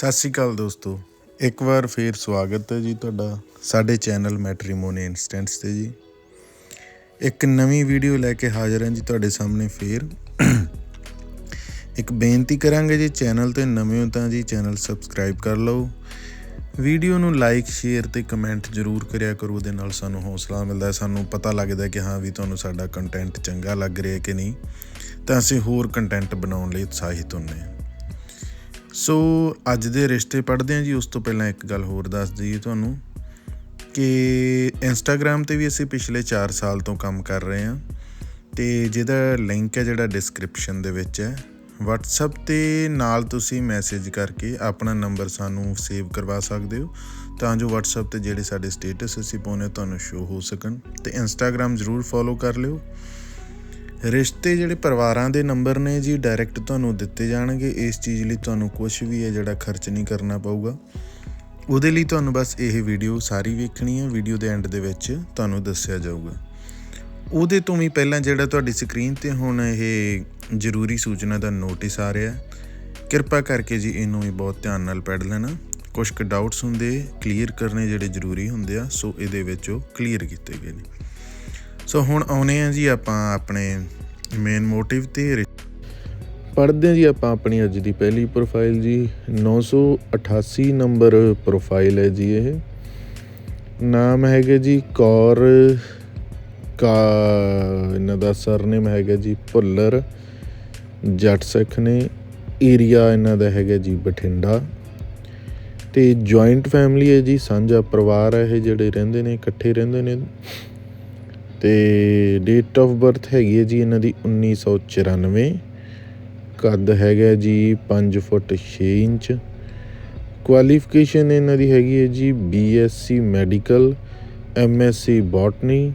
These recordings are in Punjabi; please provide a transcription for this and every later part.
ਸਤਿ ਸ਼੍ਰੀ ਅਕਾਲ ਦੋਸਤੋ। ਇੱਕ ਵਾਰ ਫੇਰ ਸਵਾਗਤ ਹੈ ਜੀ ਤੁਹਾਡਾ ਸਾਡੇ ਚੈਨਲ ਮੈਟਰੀਮੋਨੀ ਇਨਸਟੈਂਟਸ ਤੇ ਜੀ। ਇੱਕ ਨਵੀਂ ਵੀਡੀਓ ਲੈ ਕੇ ਹਾਜ਼ਰ ਹਾਂ ਜੀ ਤੁਹਾਡੇ ਸਾਹਮਣੇ ਫੇਰ। ਇੱਕ ਬੇਨਤੀ ਕਰਾਂਗੇ ਜੀ ਚੈਨਲ ਤੇ ਨਵੇਂ ਹੋ ਤਾਂ ਜੀ ਚੈਨਲ ਸਬਸਕ੍ਰਾਈਬ ਕਰ ਲਓ। ਵੀਡੀਓ ਨੂੰ ਲਾਈਕ, ਸ਼ੇਅਰ ਤੇ ਕਮੈਂਟ ਜ਼ਰੂਰ ਕਰਿਆ ਕਰੋ, ਉਹਦੇ ਨਾਲ ਸਾਨੂੰ ਹੌਸਲਾ ਮਿਲਦਾ ਹੈ, ਸਾਨੂੰ ਪਤਾ ਲੱਗਦਾ ਹੈ ਕਿ ਹਾਂ ਵੀ ਤੁਹਾਨੂੰ ਸਾਡਾ ਕੰਟੈਂਟ ਚੰਗਾ ਲੱਗ ਰਿਹਾ ਕਿ ਨਹੀਂ। ਤਾਂ ਅਸੀਂ ਹੋਰ ਕੰਟੈਂਟ ਬਣਾਉਣ ਲਈ ਉਤਸ਼ਾਹਿਤ ਹੁੰਨੇ ਹਾਂ। ਸੋ ਅੱਜ ਦੇ ਰਿਸ਼ਤੇ ਪੜ੍ਹਦੇ ਹਾਂ ਜੀ, ਉਸ ਤੋਂ ਪਹਿਲਾਂ ਇੱਕ ਗੱਲ ਹੋਰ ਦੱਸ ਦਈਏ ਤੁਹਾਨੂੰ ਕਿ ਇੰਸਟਾਗ੍ਰam ਤੇ ਵੀ ਅਸੀਂ ਪਿਛਲੇ 4 ਸਾਲ ਤੋਂ ਕੰਮ ਕਰ ਰਹੇ ਹਾਂ ਤੇ ਜਿਹਦਾ ਲਿੰਕ ਹੈ ਜਿਹੜਾ ਡਿਸਕ੍ਰਿਪਸ਼ਨ ਦੇ ਵਿੱਚ ਹੈ, WhatsApp ਤੇ ਨਾਲ ਤੁਸੀਂ ਮੈਸੇਜ ਕਰਕੇ ਆਪਣਾ ਨੰਬਰ ਸਾਨੂੰ ਸੇਵ ਕਰਵਾ ਸਕਦੇ ਹੋ, ਤਾਂ ਜੋ WhatsApp ਤੇ ਜਿਹੜੇ ਸਾਡੇ ਸਟੇਟਸ ਅਸੀਂ ਪਾਉਨੇ ਤੁਹਾਨੂੰ ਸ਼ੋ ਹੋ ਸਕਣ ਤੇ Instagram ਜ਼ਰੂਰ ਫੋਲੋ ਕਰ ਲਿਓ। ਰਿਸ਼ਤੇ ਜਿਹੜੇ ਪਰਿਵਾਰਾਂ ਦੇ ਨੰਬਰ ਨੇ ਜੀ ਡਾਇਰੈਕਟ ਤੁਹਾਨੂੰ ਦਿੱਤੇ ਜਾਣਗੇ। ਇਸ ਚੀਜ਼ ਲਈ ਤੁਹਾਨੂੰ ਕੁਝ ਵੀ ਹੈ ਜਿਹੜਾ ਖਰਚ ਨਹੀਂ ਕਰਨਾ ਪਊਗਾ। ਉਹਦੇ ਲਈ ਤੁਹਾਨੂੰ ਬਸ ਇਹ ਵੀਡੀਓ ਸਾਰੀ ਵੇਖਣੀ ਹੈ। ਵੀਡੀਓ ਦੇ ਐਂਡ ਦੇ ਵਿੱਚ ਤੁਹਾਨੂੰ ਦੱਸਿਆ ਜਾਊਗਾ। ਉਹਦੇ ਤੋਂ ਵੀ ਪਹਿਲਾਂ ਜਿਹੜਾ ਤੁਹਾਡੀ ਸਕਰੀਨ ਤੇ ਹੁਣ ਇਹ ਜ਼ਰੂਰੀ ਸੂਚਨਾ ਦਾ ਨੋਟਿਸ ਆ ਰਿਹਾ ਕਿਰਪਾ ਕਰਕੇ ਜੀ ਇਹਨੂੰ ਵੀ ਬਹੁਤ ਧਿਆਨ ਨਾਲ ਪੜ੍ਹ ਲੈਣਾ। ਕੁਝ ਕੁ ਡਾਊਟਸ ਹੁੰਦੇ ਕਲੀਅਰ ਕਰਨੇ ਜਿਹੜੇ ਜ਼ਰੂਰੀ ਹੁੰਦੇ ਆ, ਸੋ ਇਹਦੇ ਵਿੱਚ ਉਹ ਕਲੀਅਰ ਕੀਤੇ ਗਏ ਨੇ। ਸੋ ਹੁਣ ਆਉਨੇ ਆ ਜੀ ਆਪਾਂ ਆਪਣੇ ਮੇਨ ਮੋਟਿਵ ਤੇ ਪੜ੍ਹਦੇ ਹਾਂ ਜੀ ਆਪਾਂ ਆਪਣੀ ਅੱਜ ਦੀ ਪਹਿਲੀ ਪ੍ਰੋਫਾਈਲ ਜੀ। 988 ਨੰਬਰ ਪ੍ਰੋਫਾਈਲ ਹੈ ਜੀ ਇਹ। ਨਾਮ ਹੈਗਾ ਜੀ ਕੌਰ ਕਾ ਇਹਨਾਂ ਦਾ ਸਰਨੇਮ ਹੈਗਾ ਜੀ ਭੁੱਲਰ। ਜੱਟ ਸਿੱਖ ਨੇ। ਏਰੀਆ ਇਹਨਾਂ ਦਾ ਹੈਗਾ ਜੀ ਬਠਿੰਡਾ। ਤੇ ਜੁਆਇੰਟ ਫੈਮਿਲੀ ਹੈ ਜੀ, ਸਾਂਝਾ ਪਰਿਵਾਰ ਹੈ ਇਹ ਜਿਹੜੇ ਰਹਿੰਦੇ ਨੇ, ਇਕੱਠੇ ਰਹਿੰਦੇ ਨੇ। ਅਤੇ ਡੇਟ ਆਫ ਬਰਥ ਹੈਗੀ ਹੈ ਜੀ ਇਹਨਾਂ ਦੀ 1994 ਕੱਦ ਹੈਗਾ ਜੀ ਪੰਜ ਫੁੱਟ ਛੇ ਇੰਚ। ਕੁਆਲੀਫਿਕੇਸ਼ਨ ਇਹਨਾਂ ਦੀ ਹੈਗੀ ਹੈ ਜੀ B S C medical M S C botany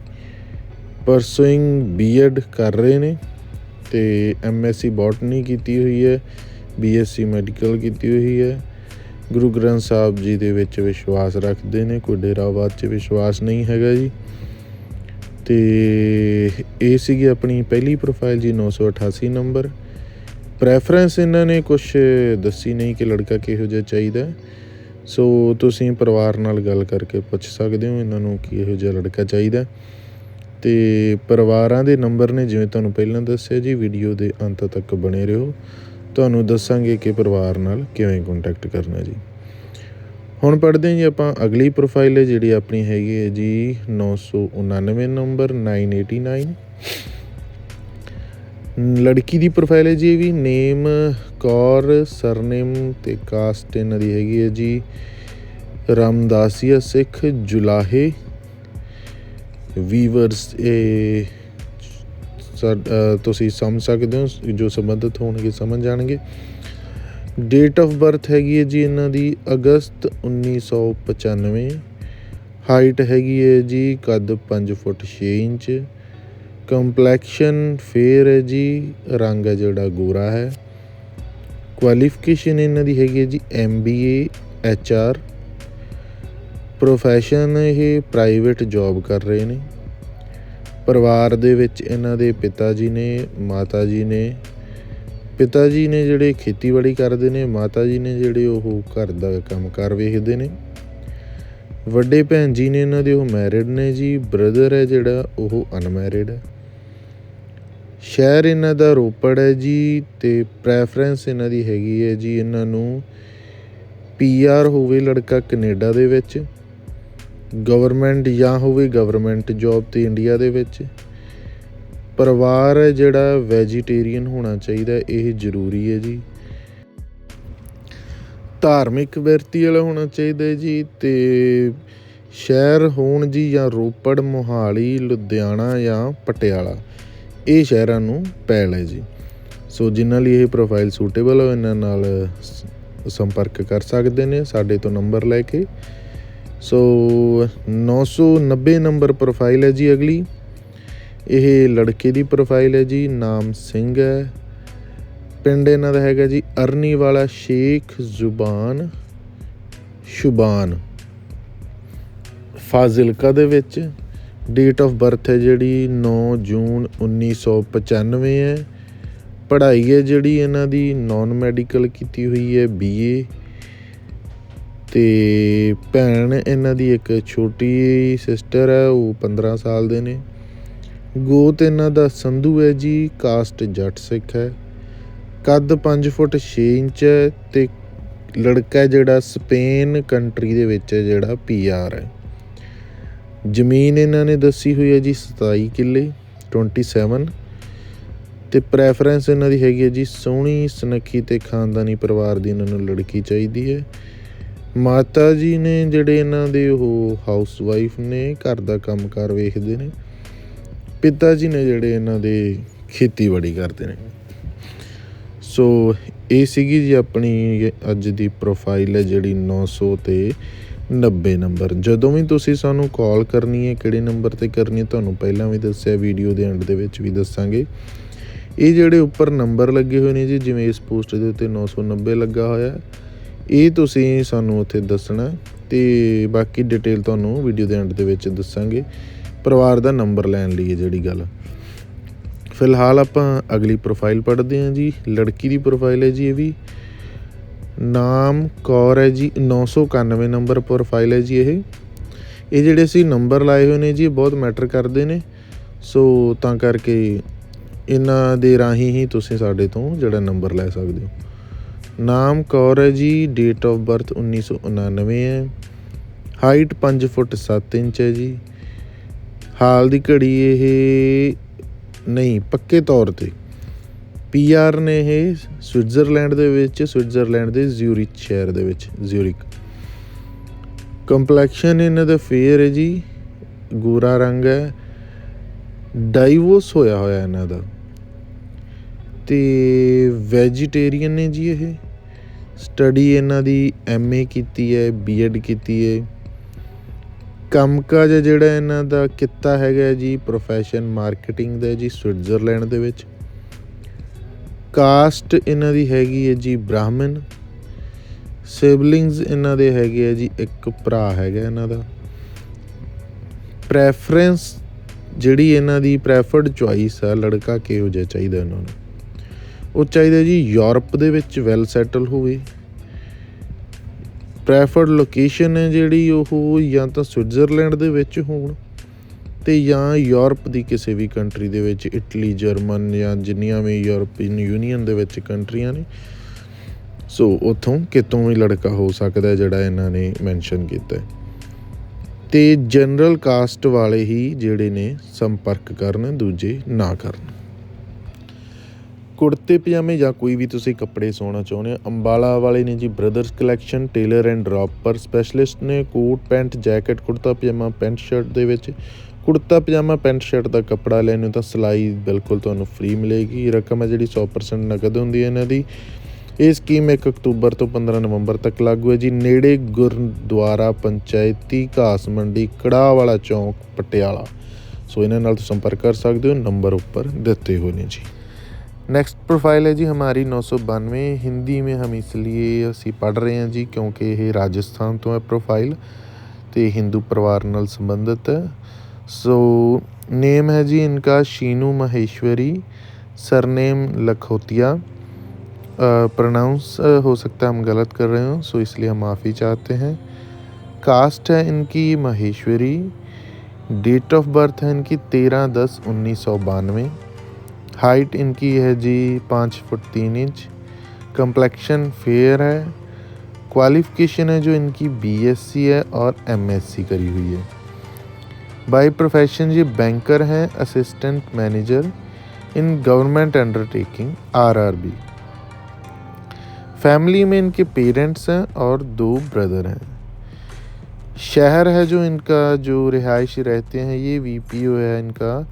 pursuing B Ed ਕਰ ਰਹੇ ਨੇ ਤੇ ਸੀ ਬੋਟਨੀ ਕੀਤੀ ਹੋਈ ਹੈ ਬੀ ਐੱਸ ਸੀ ਮੈਡੀਕਲ ਕੀਤੀ ਹੋਈ ਹੈ। ਗੁਰੂ ਗ੍ਰੰਥ ਸਾਹਿਬ ਜੀ ਦੇ ਵਿੱਚ ਵਿਸ਼ਵਾਸ ਰੱਖਦੇ ਨੇ, ਕੋਈ ਡੇਰਾਵਾਦ 'ਚ ਵਿਸ਼ਵਾਸ ਨਹੀਂ ਹੈਗਾ ਜੀ। ਤੇ ਇਹ ਸੀਗੀ ਆਪਣੀ ਪਹਿਲੀ ਪ੍ਰੋਫਾਈਲ ਜੀ 988 ਨੰਬਰ ਪ੍ਰੈਫਰੈਂਸ ਇਹਨਾਂ ਨੇ ਕੁਝ ਦੱਸੀ ਨਹੀਂ ਕਿ ਲੜਕਾ ਕਿਹੋ ਜਿਹਾ ਚਾਹੀਦਾ। ਸੋ ਤੁਸੀਂ ਪਰਿਵਾਰ ਨਾਲ ਗੱਲ ਕਰਕੇ ਪੁੱਛ ਸਕਦੇ ਹੋ ਇਹਨਾਂ ਨੂੰ ਕਿ ਇਹੋ ਜਿਹਾ ਲੜਕਾ ਚਾਹੀਦਾ। ਹੈ। ਤੇ ਪਰਿਵਾਰਾਂ ਦੇ ਨੰਬਰ ਨੇ, ਜਿਵੇਂ ਤੁਹਾਨੂੰ ਪਹਿਲਾਂ ਦੱਸਿਆ ਜੀ ਵੀਡੀਓ ਦੇ ਅੰਤ ਤੱਕ ਬਣੇ ਰਹੋ। ਤੁਹਾਨੂੰ ਦੱਸਾਂਗੇ ਕਿ ਪਰਿਵਾਰ ਨਾਲ ਕਿਵੇਂ ਕੰਟੈਕਟ ਕਰਨਾ ਜੀ। ਹੁਣ ਪੜ੍ਹਦੇ ਹਾਂ ਜੀ ਆਪਾਂ ਅਗਲੀ ਪ੍ਰੋਫਾਈਲ ਹੈ ਜਿਹੜੀ ਆਪਣੀ ਹੈਗੀ ਹੈ ਜੀ 999 ਨੰਬਰ 989 ਲੜਕੀ ਦੀ ਪ੍ਰੋਫਾਈਲ ਹੈ ਜੀ ਇਹ ਵੀ, ਨੇਮ, ਕੌਰ ਸਰਨੇਮ ਤੇ ਕਾਸਟ ਇਹਨਾਂ ਦੀ ਹੈਗੀ ਹੈ ਜੀ। ਰਾਮਦਾਸੀਆ ਸਿੱਖ, ਜੁਲਾਹੇ। ਵੀਵਰਸ ਇਹ ਤੁਸੀਂ ਸਮਝ ਸਕਦੇ ਹੋ ਜੋ ਸੰਬੰਧਿਤ ਹੋਣਗੇ, ਸਮਝ ਜਾਣਗੇ। ਡੇਟ ਆਫ ਬਰਥ ਹੈਗੀ ਹੈ ਜੀ ਇਹਨਾਂ ਦੀ ਅਗਸਤ 1995 ਹਾਈਟ ਹੈਗੀ ਹੈ ਜੀ ਕੱਦ 5 ਫੁੱਟ 6 ਇੰਚ। ਕੰਪਲੈਕਸ਼ਨ ਫੇਅਰ ਹੈ ਜੀ, ਰੰਗ ਹੈ ਜਿਹੜਾ ਗੋਰਾ ਹੈ। ਕੁਆਲੀਫਿਕੇਸ਼ਨ ਇਹਨਾਂ ਦੀ ਹੈਗੀ ਹੈ ਜੀ ਐਮਬੀਏ ਐਚਆਰ ਪ੍ਰੋਫੈਸ਼ਨ ਇਹ ਪ੍ਰਾਈਵੇਟ ਜੌਬ ਕਰ ਰਹੇ ਨੇ। ਪਰਿਵਾਰ ਦੇ ਵਿੱਚ ਇਹਨਾਂ ਦੇ ਪਿਤਾ ਜੀ ਨੇ, ਮਾਤਾ ਜੀ ਨੇ। ਪਿਤਾ ਜੀ ਨੇ ਜਿਹੜੇ ਖੇਤੀਬਾੜੀ ਕਰਦੇ ਨੇ, ਮਾਤਾ ਜੀ ਨੇ ਜਿਹੜੇ ਉਹ ਘਰ ਦਾ ਕੰਮ ਕਾਰ ਵੇਖਦੇ ਨੇ। ਵੱਡੇ ਭੈਣ ਜੀ ਨੇ ਇਹਨਾਂ ਦੇ ਉਹ ਮੈਰਿਡ ਨੇ ਜੀ ਬ੍ਰਦਰ ਹੈ ਜਿਹੜਾ, ਉਹ ਅਨਮੈਰਿਡ ਹੈ। ਸ਼ਹਿਰ ਇਹਨਾਂ ਦਾ ਰੋਪੜ ਹੈ ਜੀ ਤੇ ਪ੍ਰੈਫਰੈਂਸ ਇਹਨਾਂ ਦੀ ਹੈਗੀ ਹੈ ਜੀ ਇਹਨਾਂ ਨੂੰ ਪੀਆਰ ਹੋਵੇ ਲੜਕਾ ਕੈਨੇਡਾ ਦੇ ਵਿੱਚ ਗਵਰਨਮੈਂਟ ਜਾਂ ਹੋਵੇ ਗਵਰਨਮੈਂਟ ਜੌਬ ਤੇ ਇੰਡੀਆ ਦੇ ਵਿੱਚ। ਪਰਿਵਾਰ ਹੈ ਜਿਹੜਾ ਵੈਜੀਟੇਰੀਅਨ ਹੋਣਾ ਚਾਹੀਦਾ, ਇਹ ਜ਼ਰੂਰੀ ਹੈ ਜੀ। ਧਾਰਮਿਕ ਵਿਰਤੀ ਵਾਲਾ ਹੋਣਾ ਚਾਹੀਦਾ ਜੀ ਤੇ ਸ਼ਹਿਰ ਹੋਣ ਜੀ ਜਾਂ ਰੋਪੜ, ਮੋਹਾਲੀ, ਲੁਧਿਆਣਾ ਜਾਂ ਪਟਿਆਲਾ, ਇਹ ਸ਼ਹਿਰਾਂ ਨੂੰ ਪੈਲ ਹੈ ਜੀ। ਸੋ ਜਿਨ੍ਹਾਂ ਲਈ ਇਹ ਪ੍ਰੋਫਾਈਲ ਸੂਟੇਬਲ ਹੋ ਇਹਨਾਂ ਨਾਲ ਸੰਪਰਕ ਕਰ ਸਕਦੇ ਨੇ, ਸਾਡੇ ਤੋਂ ਨੰਬਰ ਲੈ ਕੇ। ਸੋ 990 ਨੰਬਰ ਪ੍ਰੋਫਾਈਲ ਹੈ ਜੀ ਅਗਲੀ। ਇਹ ਲੜਕੇ ਦੀ ਪ੍ਰੋਫਾਈਲ ਹੈ ਜੀ, ਨਾਮ ਸਿੰਘ ਹੈ। ਪਿੰਡ ਇਹਨਾਂ ਦਾ ਹੈਗਾ ਜੀ ਅਰਨੀ ਵਾਲਾ ਸ਼ੇਖ ਜ਼ੁਬਾਨ, ਸ਼ੁਬਾਨ। ਫਾਜ਼ਿਲਕਾ ਦੇ ਵਿੱਚ ਡੇਟ ਆਫ ਬਰਥ ਹੈ ਜਿਹੜੀ 9 ਜੂਨ 1995 ਹੈ। ਪੜ੍ਹਾਈ ਹੈ ਜਿਹੜੀ ਇਹਨਾਂ ਦੀ ਨਾਨ ਮੈਡੀਕਲ ਕੀਤੀ ਹੋਈ ਹੈ ਬੀਏ ਤੇ ਭੈਣ ਇਹਨਾਂ ਦੀ ਇੱਕ ਛੋਟੀ ਸਿਸਟਰ ਹੈ, ਉਹ 15 ਸਾਲ ਦੇ ਨੇ। ਗੋਤ ਇਹਨਾਂ ਦਾ ਸੰਧੂ ਹੈ ਜੀ, ਕਾਸਟ ਜੱਟ ਸਿੱਖ ਹੈ। ਕੱਦ 5 ਫੁੱਟ 6 ਇੰਚ ਹੈ ਤੇ ਲੜਕਾ ਜਿਹੜਾ ਸਪੇਨ ਕੰਟਰੀ ਦੇ ਵਿੱਚ ਹੈ ਜਿਹੜਾ ਪੀਆਰ ਹੈ। ਜ਼ਮੀਨ ਇਹਨਾਂ ਨੇ ਦੱਸੀ ਹੋਈ ਹੈ ਜੀ 27 ਕਿੱਲੇ 27 ਤੇ ਪ੍ਰੈਫਰੈਂਸ ਇਹਨਾਂ ਦੀ ਹੈਗੀ ਹੈ ਜੀ ਸੋਹਣੀ, ਸੁਨੱਖੀ ਤੇ ਖਾਨਦਾਨੀ ਪਰਿਵਾਰ ਦੀ ਇਹਨਾਂ ਨੂੰ ਲੜਕੀ ਚਾਹੀਦੀ ਹੈ। ਮਾਤਾ ਜੀ ਨੇ ਜਿਹੜੇ ਇਹਨਾਂ ਦੇ ਉਹ ਹਾਊਸ ਵਾਈਫ ਨੇ, ਘਰ ਦਾ ਕੰਮਕਾਰ ਵੇਖਦੇ ਨੇ। ਪਿਤਾ ਜੀ ਨੇ ਜਿਹੜੇ ਇਹਨਾਂ ਦੇ ਖੇਤੀਬਾੜੀ ਕਰਦੇ ਨੇ। ਸੋ ਇਹ ਸੀਗੀ ਜੀ ਆਪਣੀ ਅੱਜ ਦੀ ਪ੍ਰੋਫਾਈਲ ਹੈ ਜਿਹੜੀ 900 ਤੇ 90 ਨੰਬਰ। ਜਦੋਂ ਵੀ ਤੁਸੀਂ ਸਾਨੂੰ ਕਾਲ ਕਰਨੀ ਹੈ, ਕਿਹੜੇ ਨੰਬਰ ਤੇ ਕਰਨੀ ਹੈ, ਤੁਹਾਨੂੰ ਪਹਿਲਾਂ ਵੀ ਦੱਸਿਆ ਵੀਡੀਓ ਦੇ ਐਂਡ ਦੇ ਵਿੱਚ ਵੀ ਦੱਸਾਂਗੇ। ਇਹ ਜਿਹੜੇ ਉੱਪਰ ਨੰਬਰ ਲੱਗੇ ਹੋਏ ਨੇ ਜੀ, ਜਿਵੇਂ ਇਸ ਪੋਸਟ ਦੇ ਉੱਤੇ 990 ਲੱਗਾ ਹੋਇਆ ਇਹ ਤੁਸੀਂ ਸਾਨੂੰ ਉੱਥੇ ਦੱਸਣਾ ਤੇ ਬਾਕੀ ਡਿਟੇਲ ਤੁਹਾਨੂੰ ਵੀਡੀਓ ਦੇ ਐਂਡ ਦੇ ਵਿੱਚ ਦੱਸਾਂਗੇ। ਪਰਿਵਾਰ ਦਾ ਨੰਬਰ ਲੈਣ ਲਈ ਹੈ ਜਿਹੜੀ ਗੱਲ। ਫਿਲਹਾਲ ਆਪਾਂ ਅਗਲੀ ਪ੍ਰੋਫਾਈਲ ਪੜ੍ਹਦੇ ਹਾਂ ਜੀ। ਲੜਕੀ ਦੀ ਪ੍ਰੋਫਾਈਲ ਹੈ ਜੀ ਇਹ ਵੀ। ਨਾਮ ਕੌਰ ਹੈ ਜੀ 991 ਨੰਬਰ ਪ੍ਰੋਫਾਈਲ ਹੈ ਜੀ ਇਹ। ਇਹ ਜਿਹੜੇ ਅਸੀਂ ਨੰਬਰ ਲਾਏ ਹੋਏ ਨੇ ਜੀ ਬਹੁਤ ਮੈਟਰ ਕਰਦੇ ਨੇ। ਸੋ ਤਾਂ ਕਰਕੇ ਇਹਨਾਂ ਦੇ ਰਾਹੀਂ ਹੀ ਤੁਸੀਂ ਸਾਡੇ ਤੋਂ ਜਿਹੜਾ ਨੰਬਰ ਲੈ ਸਕਦੇ ਹੋ। ਨਾਮ ਕੌਰ ਹੈ ਜੀ ਡੇਟ ਆਫ ਬਰਥ 1999 ਹੈ। ਹਾਈਟ 5 ਫੁੱਟ 7 ਇੰਚ ਹੈ ਜੀ। ਹਾਲ ਦੀ ਘੜੀ ਇਹ ਨਹੀਂ, ਪੱਕੇ ਤੌਰ ਤੇ। ਪੀਆਰ ਨੇ ਇਹ ਸਵਿਟਜ਼ਰਲੈਂਡ ਦੇ ਵਿੱਚ, ਸਵਿਟਜ਼ਰਲੈਂਡ ਦੇ ਜ਼ਿਊਰਿਕ ਸ਼ਹਿਰ ਦੇ ਵਿੱਚ ਜ਼ਿਊਰਿਕ ਕੰਪਲੈਕਸ਼ਨ ਇਹਨਾਂ ਦਾ ਫੇਅਰ ਹੈ ਜੀ, ਗੋਰਾ ਰੰਗ ਹੈ, ਡਾਈਵੋਰਸ ਹੋਇਆ ਹੋਇਆ ਇਹਨਾਂ ਦਾ। ਤੇ ਵੈਜੀਟੇਰੀਅਨ ਨੇ ਜੀ ਇਹ। ਸਟੱਡੀ ਇਹਨਾਂ ਦੀ ਐਮਏ ਕੀਤੀ ਹੈ ਬੀਐਡ ਕੀਤੀ ਹੈ। ਕੰਮਕਾਜ ਹੈ ਜਿਹੜਾ ਇਹਨਾਂ ਦਾ ਕਿੱਤਾ ਹੈਗਾ ਜੀ ਪ੍ਰੋਫੈਸ਼ਨ ਮਾਰਕੀਟਿੰਗ ਦਾ ਜੀ ਸਵਿਟਜ਼ਰਲੈਂਡ ਦੇ ਵਿੱਚ। ਕਾਸਟ ਇਹਨਾਂ ਦੀ ਹੈਗੀ ਹੈ ਜੀ ਬ੍ਰਾਹਮਣ ਸਿਬਲਿੰਗਸ ਇਹਨਾਂ ਦੇ ਹੈਗੇ ਆ ਜੀ ਇੱਕ ਭਰਾ ਹੈਗਾ ਇਹਨਾਂ ਦਾ। ਪ੍ਰੈਫਰੈਂਸ ਜਿਹੜੀ ਇਹਨਾਂ ਦੀ ਪ੍ਰੈਫਰਡ ਚੁਆਇਸ ਆ, ਲੜਕਾ ਕਿਹੋ ਜਿਹਾ ਚਾਹੀਦਾ ਇਹਨਾਂ ਨੂੰ? ਉਹ ਚਾਹੀਦਾ ਜੀ ਯੂਰਪ ਦੇ ਵਿੱਚ ਵੈਲ ਸੈਟਲ ਹੋਵੇ। ਪ੍ਰੈਫਰਡ ਲੋਕੇਸ਼ਨ ਹੈ ਜਿਹੜੀ ਉਹ ਜਾਂ ਤਾਂ ਸਵਿਟਜ਼ਰਲੈਂਡ ਦੇ ਵਿੱਚ ਹੋਣ ਤੇ ਜਾਂ ਯੂਰਪ ਦੀ ਕਿਸੇ ਵੀ ਕੰਟਰੀ ਦੇ ਵਿੱਚ ਇਟਲੀ ਜਰਮਨ ਜਾਂ ਜਿੰਨੀਆਂ ਵੀ ਯੂਰਪੀਅਨ ਯੂਨੀਅਨ ਦੇ ਵਿੱਚ ਕੰਟਰੀਆਂ ਨੇ। ਸੋ ਉਥੋਂ ਕਿਤੋਂ ਵੀ ਲੜਕਾ ਹੋ ਸਕਦਾ ਜਿਹੜਾ ਇਹਨਾਂ ਨੇ ਮੈਂਸ਼ਨ ਕੀਤਾ ਹੈ। ਤੇ ਜਨਰਲ ਕਾਸਟ ਵਾਲੇ ਹੀ ਜਿਹੜੇ ਨੇ ਸੰਪਰਕ ਕਰਨ, ਦੂਜੇ ਨਾ ਕਰਨ। ਕੁੜਤੇ ਪਜਾਮੇ ਜਾਂ ਕੋਈ ਵੀ ਤੁਸੀਂ ਕੱਪੜੇ ਸੋਣਾ ਚਾਹੁੰਦੇ ਹੋ, ਅੰਬਾਲਾ ਵਾਲੇ ਨੇ ਜੀ brothers collection tailor and draper specialist ਨੇ coat, pant, jacket, kurta pajama, pant shirt ਦੇ ਵਿੱਚ। ਕੁੜਤਾ ਪਜਾਮਾ, ਪੈਂਟ ਸ਼ਰਟ ਦਾ ਕੱਪੜਾ ਲੈਣ ਨੂੰ ਤਾਂ ਸਿਲਾਈ ਬਿਲਕੁਲ ਤੁਹਾਨੂੰ ਫ੍ਰੀ ਮਿਲੇਗੀ। ਰਕਮ ਹੈ ਜਿਹੜੀ 100% ਨਕਦ ਹੁੰਦੀ ਹੈ ਇਹਨਾਂ ਦੀ। ਇਹ ਸਕੀਮ 1 ਅਕਤੂਬਰ ਤੋਂ 15 ਨਵੰਬਰ ਤੱਕ ਲਾਗੂ ਹੈ ਜੀ। ਨੇੜੇ ਗੁਰਦੁਆਰਾ ਪੰਚਾਇਤੀ ਘਾਸ ਮੰਡੀ ਕੜਾਹ ਵਾਲਾ ਚੌਂਕ, ਪਟਿਆਲਾ। ਸੋ ਇਹਨਾਂ ਨਾਲ ਤੁਸੀਂ ਸੰਪਰਕ ਕਰ ਸਕਦੇ ਹੋ, ਨੰਬਰ ਉੱਪਰ ਦਿੱਤੇ ਹੋਏ ਨੇ ਜੀ। नेक्स्ट प्रोफाइल है जी हमारी 992 हिंदी में हम इसलिए ਅਸੀਂ ਪੜ੍ਹ ਰਹੇ ਹਾਂ ਜੀ ਕਿਉਂਕਿ ਇਹ ਰਾਜਸਥਾਨ ਤੋਂ ਹੈ ਪ੍ਰੋਫਾਈਲ ਤੇ ਹਿੰਦੂ ਪਰਿਵਾਰ ਨਾਲ ਸੰਬੰਧਿਤ ਹੈ ਸੋ नेम है जी इनका शीनू महेश्वरी सरनेम लखोतिया प्रोनाउंस हो सकता है हम गलत कर रहे हो सो इसलिए हम माफ़ी चाहते हैं कास्ट है इनकी महेश्वरी डेट ऑफ बर्थ है इनकी तेरह दस उन्नीस सौ बानवे हाइट इनकी है जी पाँच फुट तीन इंच। कंप्लेक्शन फेयर है। क्वालिफिकेशन है जो इनकी बीएससी है और एमएससी करी हुई है। बाई प्रोफेशन ये बैंकर हैं, assistant manager in government undertaking RRB family में इनके पेरेंट्स हैं और दो ब्रदर हैं। शहर है जो इनका जो रिहायशी रहते हैं, ये वीपीओ है इनका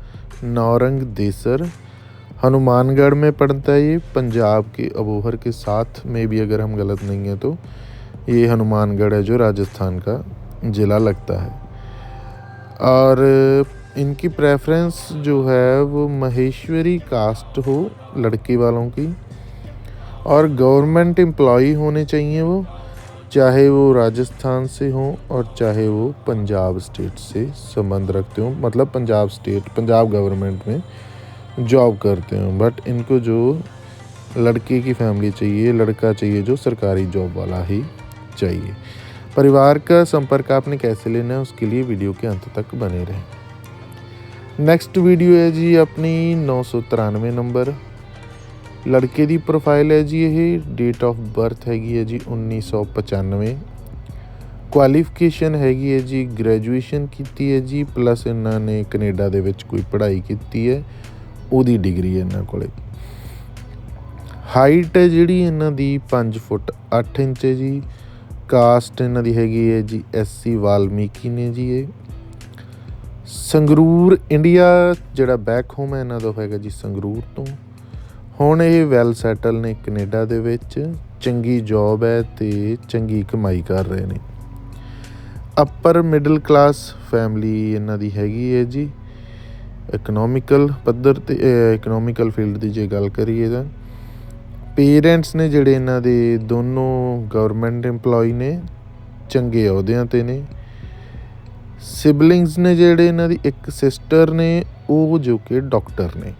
नौरंग देसर। हनुमानगढ़ में पड़ता है ये, पंजाब के अबोहर के साथ, में भी अगर हम गलत नहीं हैं तो ये हनुमानगढ़ है जो राजस्थान का ज़िला लगता है। और इनकी प्रेफरेंस जो है, वो महेश्वरी कास्ट हो, लड़की वालों की, और गवर्नमेंट एम्प्लॉई होने चाहिए वो, चाहे वो राजस्थान से हों, और चाहे वो पंजाब स्टेट से संबंध रखते हों मतलब पंजाब स्टेट पंजाब गवर्नमेंट में जॉब करते हो बट इनको जो लड़के की फैमिली चाहिए लड़का चाहिए जो सरकारी जॉब वाला ही चाहिए परिवार का संपर्क आपने कैसे लेना है उसके लिए वीडियो के अंत तक बने रहें नेक्स्ट वीडियो है जी अपनी नौ सौ तिरानवे नंबर ਲੜਕੇ ਦੀ ਪ੍ਰੋਫਾਈਲ ਹੈ ਜੀ ਇਹ ਡੇਟ ਆਫ ਬਰਥ ਹੈਗੀ ਹੈ ਜੀ 1995 ਕੁਆਲੀਫਿਕੇਸ਼ਨ ਹੈਗੀ ਹੈ ਜੀ ਗ੍ਰੈਜੂਏਸ਼ਨ ਕੀਤੀ ਹੈ ਜੀ ਪਲੱਸ ਇਹਨਾਂ ਨੇ ਕੈਨੇਡਾ ਦੇ ਵਿੱਚ ਕੋਈ ਪੜ੍ਹਾਈ ਕੀਤੀ ਹੈ ਉਹਦੀ ਡਿਗਰੀ ਹੈ ਇਹਨਾਂ ਕੋਲੇ। ਹਾਈਟ ਹੈ ਜਿਹੜੀ ਇਹਨਾਂ ਦੀ 5 ਫੁੱਟ 8 ਇੰਚ ਹੈ ਜੀ। ਕਾਸਟ ਇਹਨਾਂ ਦੀ ਹੈਗੀ ਹੈ ਜੀ ਐਸਸੀ ਵਾਲਮੀਕੀ ਨੇ ਜੀ ਇਹ। ਸੰਗਰੂਰ, ਇੰਡੀਆ ਜਿਹੜਾ ਬੈਕ ਹੋਮ ਹੈ ਇਹਨਾਂ ਦਾ ਹੈਗਾ ਜੀ ਸੰਗਰੂਰ ਤੋਂ। ਹੁਣ ਇਹ ਵੈਲ ਸੈਟਲ ਨੇ ਕੈਨੇਡਾ ਦੇ ਵਿੱਚ। ਚੰਗੀ ਜੌਬ ਹੈ ਤੇ ਚੰਗੀ ਕਮਾਈ ਕਰ ਰਹੇ ਨੇ। ਅਪਰ ਮਿਡਲ ਕਲਾਸ ਫੈਮਿਲੀ ਇਹਨਾਂ ਦੀ ਹੈਗੀ ਹੈ ਜੀ। ਇਕਨੋਮਿਕਲ ਪੱਧਰ ਤੇ ਇਕਨੋਮਿਕਲ ਫੀਲਡ ਦੀ ਜੇ ਗੱਲ ਕਰੀਏ ਤਾਂ ਪੇਰੈਂਟਸ ਨੇ ਜਿਹੜੇ ਇਹਨਾਂ ਦੇ ਦੋਨੋਂ ਗਵਰਨਮੈਂਟ EMPLOYE ਨੇ, ਚੰਗੇ ਅਹੁਦਿਆਂ ਤੇ ਨੇ ਸਿਬਲਿੰਗਸ ਨੇ ਜਿਹੜੇ ਇਹਨਾਂ ਦੀ ਇੱਕ ਸਿਸਟਰ ਨੇ, ਉਹ ਜੋ ਕਿ ਡਾਕਟਰ ਨੇ।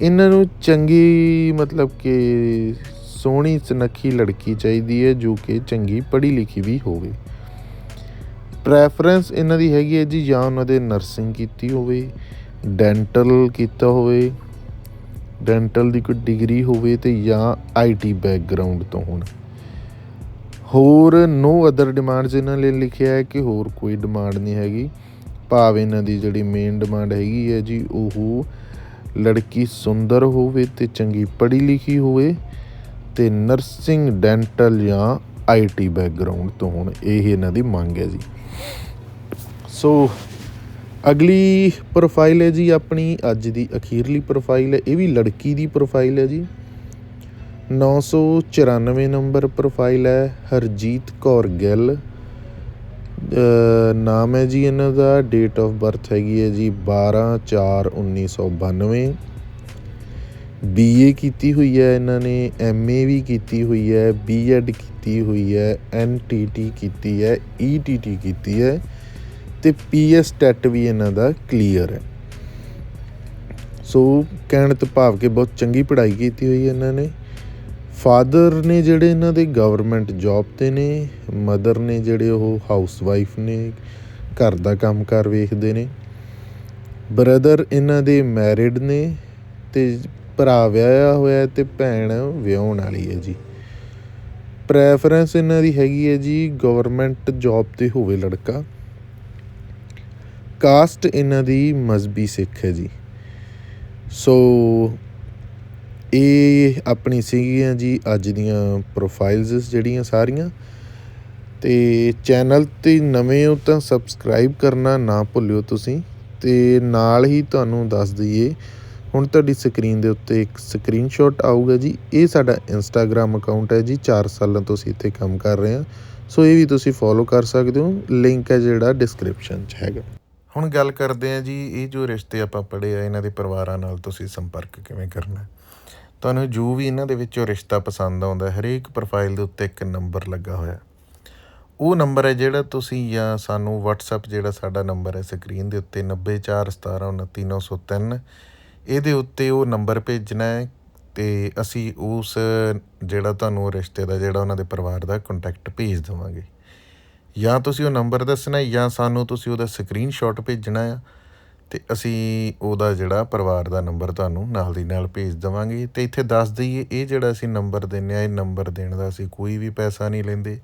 ਇਹਨਾਂ ਨੂੰ ਚੰਗੀ ਮਤਲਬ ਕਿ ਸੋਹਣੀ ਸੁਨੱਖੀ ਲੜਕੀ ਚਾਹੀਦੀ ਹੈ, ਜੋ ਕਿ ਚੰਗੀ ਪੜ੍ਹੀ ਲਿਖੀ ਵੀ ਹੋਵੇ। ਪ੍ਰੈਫਰੈਂਸ ਇਹਨਾਂ ਦੀ ਹੈਗੀ ਹੈ ਜੀ, ਜਾਂ ਉਹਨਾਂ ਦੇ ਨਰਸਿੰਗ ਕੀਤੀ ਹੋਵੇ ਡੈਂਟਲ ਕੀਤਾ ਹੋਵੇ, ਡੈਂਟਲ ਦੀ ਕੋਈ ਡਿਗਰੀ ਹੋਵੇ ਤੇ ਜਾਂ ਆਈਟੀ ਬੈਕਗ੍ਰਾਉਂਡ ਤੋਂ ਹੋਣ। ਹੋਰ ਨੋ ਅਦਰ ਡਿਮਾਂਡਸ ਇਹਨਾਂ ਲਈ ਲਿਖਿਆ ਹੈ ਕਿ ਹੋਰ ਕੋਈ ਡਿਮਾਂਡ ਨਹੀਂ ਹੈਗੀ। ਭਾਵ ਇਹਨਾਂ ਦੀ ਜਿਹੜੀ ਮੇਨ ਡਿਮਾਂਡ ਹੈਗੀ ਹੈ ਜੀ, ਉਹ ਲੜਕੀ ਸੁੰਦਰ ਹੋਵੇ ਤੇ ਚੰਗੀ ਪੜ੍ਹੀ ਲਿਖੀ ਹੋਵੇ ਤੇ ਨਰਸਿੰਗ ਡੈਂਟਲ ਜਾਂ ਆਈਟੀ ਬੈਕਗ੍ਰਾਉਂਡ ਤੋਂ ਹੋਣ, ਇਹ ਇਹਨਾਂ ਦੀ ਮੰਗ ਹੈ ਜੀ। ਸੋ ਅਗਲੀ ਪ੍ਰੋਫਾਈਲ ਹੈ ਜੀ ਆਪਣੀ, ਅੱਜ ਦੀ ਅਖੀਰਲੀ ਪ੍ਰੋਫਾਈਲ ਹੈ, ਇਹ ਵੀ ਲੜਕੀ ਦੀ ਪ੍ਰੋਫਾਈਲ ਹੈ ਜੀ। 994 ਨੰਬਰ ਪ੍ਰੋਫਾਈਲ ਹੈ, ਹਰਜੀਤ ਕੌਰ ਗਿੱਲ। ਨਾਮ ਹੈ ਜੀ ਇਹਨਾਂ ਦਾ ਡੇਟ ਆਫ ਬਰਥ ਹੈਗੀ ਹੈ ਜੀ 12 4 1992 ਬੀਏ ਕੀਤੀ ਹੋਈ ਹੈ ਇਹਨਾਂ ਨੇ ਐਮਏ ਵੀ ਕੀਤੀ ਹੋਈ ਹੈ ਬੀਐਡ ਕੀਤੀ ਹੋਈ ਹੈ ਐਨਟੀਟੀ ਕੀਤੀ ਹੈ ਈਟੀਟੀ ਕੀਤੀ ਹੈ। ਤੇ ਪੀਐਸ ਟੈਟ ਵੀ ਇਹਨਾਂ ਦਾ ਕਲੀਅਰ ਹੈ। ਸੋ ਕਹਿਣ ਤੋਂ ਭਾਵ ਕਿ ਬਹੁਤ ਚੰਗੀ ਪੜ੍ਹਾਈ ਕੀਤੀ ਹੋਈ ਹੈ ਇਹਨਾਂ ਨੇ। ਫਾਦਰ ਨੇ ਜਿਹੜੇ ਇਹਨਾਂ ਦੇ ਗਵਰਨਮੈਂਟ ਜੌਬ ਤੇ ਨੇ ਮਦਰ ਨੇ ਜਿਹੜੇ ਉਹ ਹਾਊਸ ਵਾਈਫ ਨੇ, ਘਰ ਦਾ ਕੰਮਕਾਰ ਵੇਖਦੇ ਨੇ। ਬ੍ਰਦਰ ਇਹਨਾਂ ਦੇ ਮੈਰਿਡ ਨੇ ਤੇ ਭਰਾ ਵਿਆਹਿਆ ਹੋਇਆ ਤੇ ਭੈਣ ਵਿਆਹਣ ਵਾਲੀ ਹੈ ਜੀ। ਪ੍ਰੈਫਰੈਂਸ ਇਹਨਾਂ ਦੀ ਹੈਗੀ ਹੈ ਜੀ ਗਵਰਨਮੈਂਟ ਜੌਬ ਤੇ ਹੋਵੇ ਲੜਕਾ। ਕਾਸਟ ਇਹਨਾਂ ਦੀ ਮਜ਼ਬੀ ਸਿੱਖ ਹੈ ਜੀ। ਸੋ ਇਹ ਆਪਣੀ ਸੀਗੀਆਂ ਜੀ, ਅੱਜ ਦੀਆਂ ਪ੍ਰੋਫਾਈਲਸ ਜਿਹੜੀਆਂ ਸਾਰੀਆਂ। ਤੇ ਚੈਨਲ ਤੇ ਨਵੇਂ ਹੋ ਤਾਂ ਸਬਸਕ੍ਰਾਈਬ ਕਰਨਾ ਨਾ ਭੁੱਲਿਓ ਤੁਸੀਂ। ਤੇ ਨਾਲ ਹੀ ਤੁਹਾਨੂੰ ਦੱਸ ਦਈਏ, ਹੁਣ ਤੁਹਾਡੀ ਸਕਰੀਨ ਦੇ ਉੱਤੇ ਇੱਕ ਸਕਰੀਨਸ਼ਾਟ ਆਊਗਾ ਜੀ। ਇਹ ਸਾਡਾ ਇੰਸਟਾਗ੍ਰam ਅਕਾਊਂਟ ਹੈ ਜੀ 4 ਸਾਲਾਂ ਤੋਂ ਅਸੀਂ ਇੱਥੇ ਕੰਮ ਕਰ ਰਹੇ ਹਾਂ। ਸੋ ਇਹ ਵੀ ਤੁਸੀਂ ਫੋਲੋ ਕਰ ਸਕਦੇ ਹੋ। ਲਿੰਕ ਹੈ ਜਿਹੜਾ ਡਿਸਕ੍ਰਿਪਸ਼ਨ 'ਚ ਹੈਗਾ। ਹੁਣ ਗੱਲ ਕਰਦੇ ਹਾਂ ਜੀ, ਇਹ ਜੋ ਰਿਸ਼ਤੇ ਆਪਾਂ ਪੜ੍ਹੇ ਆ, ਇਹਨਾਂ ਦੇ ਪਰਿਵਾਰਾਂ ਨਾਲ ਤੁਸੀਂ ਸੰਪਰਕ ਕਿਵੇਂ ਕਰਨਾ? ਤੁਹਾਨੂੰ ਜੋ ਵੀ ਇਹਨਾਂ ਦੇ ਵਿੱਚੋਂ ਰਿਸ਼ਤਾ ਪਸੰਦ ਆਉਂਦਾ, ਹਰੇਕ ਪ੍ਰੋਫਾਈਲ ਦੇ ਉੱਤੇ ਇੱਕ ਨੰਬਰ ਲੱਗਾ ਹੋਇਆ। ਉਹ ਨੰਬਰ ਹੈ ਜਿਹੜਾ ਤੁਸੀਂ ਜਾਂ ਸਾਨੂੰ WhatsApp ਜਿਹੜਾ ਸਾਡਾ ਨੰਬਰ ਹੈ ਸਕਰੀਨ ਦੇ ਉੱਤੇ 9417293903 ਇਹਦੇ ਉੱਤੇ ਉਹ ਨੰਬਰ ਭੇਜਣਾ ਹੈ ਤੇ ਅਸੀਂ ਉਸ ਜਿਹੜਾ ਤੁਹਾਨੂੰ ਰਿਸ਼ਤੇ ਦਾ, ਜਿਹੜਾ ਉਹਨਾਂ ਦੇ ਪਰਿਵਾਰ ਦਾ ਕੰਟੈਕਟ ਭੇਜ ਦੇਵਾਂਗੇ। ਜਾਂ ਤੁਸੀਂ ਉਹ ਨੰਬਰ ਦੱਸਣਾ ਜਾਂ ਸਾਨੂੰ ਤੁਸੀਂ ਉਹਦਾ ਸਕਰੀਨਸ਼ਾਟ ਭੇਜਣਾ ਆ ਤੇ ਅਸੀਂ ਉਹਦਾ ਜਿਹੜਾ ਪਰਿਵਾਰ ਦਾ ਨੰਬਰ ਤੁਹਾਨੂੰ ਨਾਲ ਦੀ ਨਾਲ ਭੇਜ ਦੇਵਾਂਗੇ ਤੇ ਇੱਥੇ ਦੱਸ ਦਈਏ, ਇਹ ਜਿਹੜਾ ਅਸੀਂ ਨੰਬਰ ਦਿੰਨੇ ਆ, ਇਹ ਨੰਬਰ ਦੇਣ ਦਾ ਅਸੀਂ ਕੋਈ ਵੀ ਪੈਸਾ ਨਹੀਂ ਲੈਂਦੇ।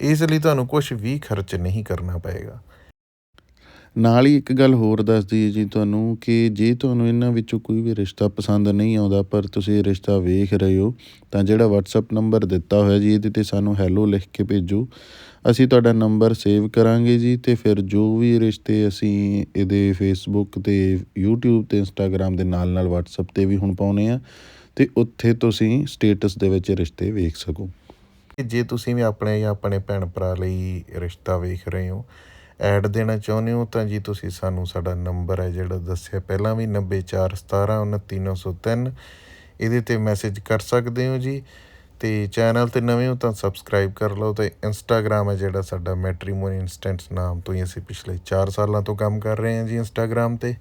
ਇਸ ਲਈ ਤੁਹਾਨੂੰ ਕੁਝ ਵੀ ਖਰਚ ਨਹੀਂ ਕਰਨਾ ਪਏਗਾ। ਨਾਲ ਹੀ ਇੱਕ ਗੱਲ ਹੋਰ ਦੱਸ ਦਈਏ ਜੀ ਤੁਹਾਨੂੰ ਕਿ ਜੇ ਤੁਹਾਨੂੰ ਇਹਨਾਂ ਵਿੱਚੋਂ ਕੋਈ ਵੀ ਰਿਸ਼ਤਾ ਪਸੰਦ ਨਹੀਂ ਆਉਂਦਾ, ਪਰ ਤੁਸੀਂ ਇਹ ਰਿਸ਼ਤਾ ਵੇਖ ਰਹੇ ਹੋ, ਤਾਂ ਜਿਹੜਾ WhatsApp ਨੰਬਰ ਦਿੱਤਾ ਹੋਇਆ ਜੀ, ਇਹਦੇ ਤੇ ਸਾਨੂੰ ਹੈਲੋ ਲਿਖ ਕੇ ਭੇਜੋ। ਅਸੀਂ ਤੁਹਾਡਾ ਨੰਬਰ ਸੇਵ ਕਰਾਂਗੇ ਜੀ ਅਤੇ ਫਿਰ ਜੋ ਵੀ ਰਿਸ਼ਤੇ ਅਸੀਂ ਇਹਦੇ ਫੇਸਬੁੱਕ ਤੇ ਯੂਟਿਊਬ ਅਤੇ ਇੰਸਟਾਗ੍ਰਾਮ ਦੇ ਨਾਲ ਨਾਲ ਵਟਸਐਪ ਤੇ ਵੀ ਹੁਣ ਪਾਉਂਦੇ ਹਾਂ ਅਤੇ ਉੱਥੇ ਤੁਸੀਂ ਸਟੇਟਸ ਦੇ ਵਿੱਚ ਰਿਸ਼ਤੇ ਵੇਖ ਸਕੋ। ਜੇ ਤੁਸੀਂ ਵੀ ਆਪਣੇ ਜਾਂ ਆਪਣੇ ਭੈਣ ਭਰਾ ਲਈ ਰਿਸ਼ਤਾ ਵੇਖ ਰਹੇ ਹੋ ਐਡ ਦੇਣਾ ਚਾਹੁੰਦੇ ਹੋ ਤਾਂ ਜੀ ਤੁਸੀਂ ਸਾਨੂੰ ਸਾਡਾ ਨੰਬਰ ਹੈ ਜਿਹੜਾ ਦੱਸਿਆ ਪਹਿਲਾਂ ਵੀ 9417293903 ਇਹਦੇ ਤੇ ਮੈਸੇਜ ਕਰ ਸਕਦੇ ਹੋ ਜੀ। ਅਤੇ ਚੈਨਲ ਤੇ ਨਵੇਂ ਹੋ ਤਾਂ ਸਬਸਕ੍ਰਾਈਬ ਕਰ ਲਓ ਅਤੇ ਇੰਸਟਾਗ੍ਰਾਮ ਹੈ ਜਿਹੜਾ ਸਾਡਾ ਮੈਟਰੀਮੋਨੀ ਇੰਸਟੈਂਟਸ ਨਾਮ ਤੋਂ ਹੀ ਅਸੀਂ ਪਿਛਲੇ 4 ਸਾਲਾਂ ਤੋਂ ਕੰਮ ਕਰ ਰਹੇ ਹਾਂ ਜੀ ਇੰਸਟਾਗ੍ਰਾਮ ਤੇ।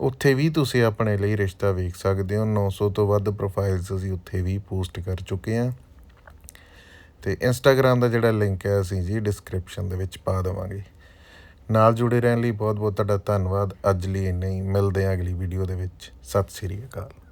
ਉੱਥੇ ਵੀ ਤੁਸੀਂ ਆਪਣੇ ਲਈ ਰਿਸ਼ਤਾ ਵੇਖ ਸਕਦੇ ਹੋ। 900 ਤੋਂ ਵੱਧ ਪ੍ਰੋਫਾਈਲਸ ਅਸੀਂ ਉੱਥੇ ਵੀ ਪੋਸਟ ਕਰ ਚੁੱਕੇ ਹਾਂ। ਤੇ ਇੰਸਟਾਗ੍ਰam ਦਾ ਜਿਹੜਾ ਲਿੰਕ ਹੈ ਅਸੀਂ ਜੀ ਡਿਸਕ੍ਰਿਪਸ਼ਨ ਦੇ ਵਿੱਚ ਪਾ ਦੇਵਾਂਗੇ। ਨਾਲ ਜੁੜੇ ਰਹਿਣ ਲਈ ਬਹੁਤ ਬਹੁਤ ਤੁਹਾਡਾ ਧੰਨਵਾਦ। ਅੱਜ ਲਈ ਇੰਨਾ ਹੀ। ਮਿਲਦੇ ਹਾਂ ਅਗਲੀ ਵੀਡੀਓ ਦੇ ਵਿੱਚ। ਸਤਿ ਸ੍ਰੀ ਅਕਾਲ।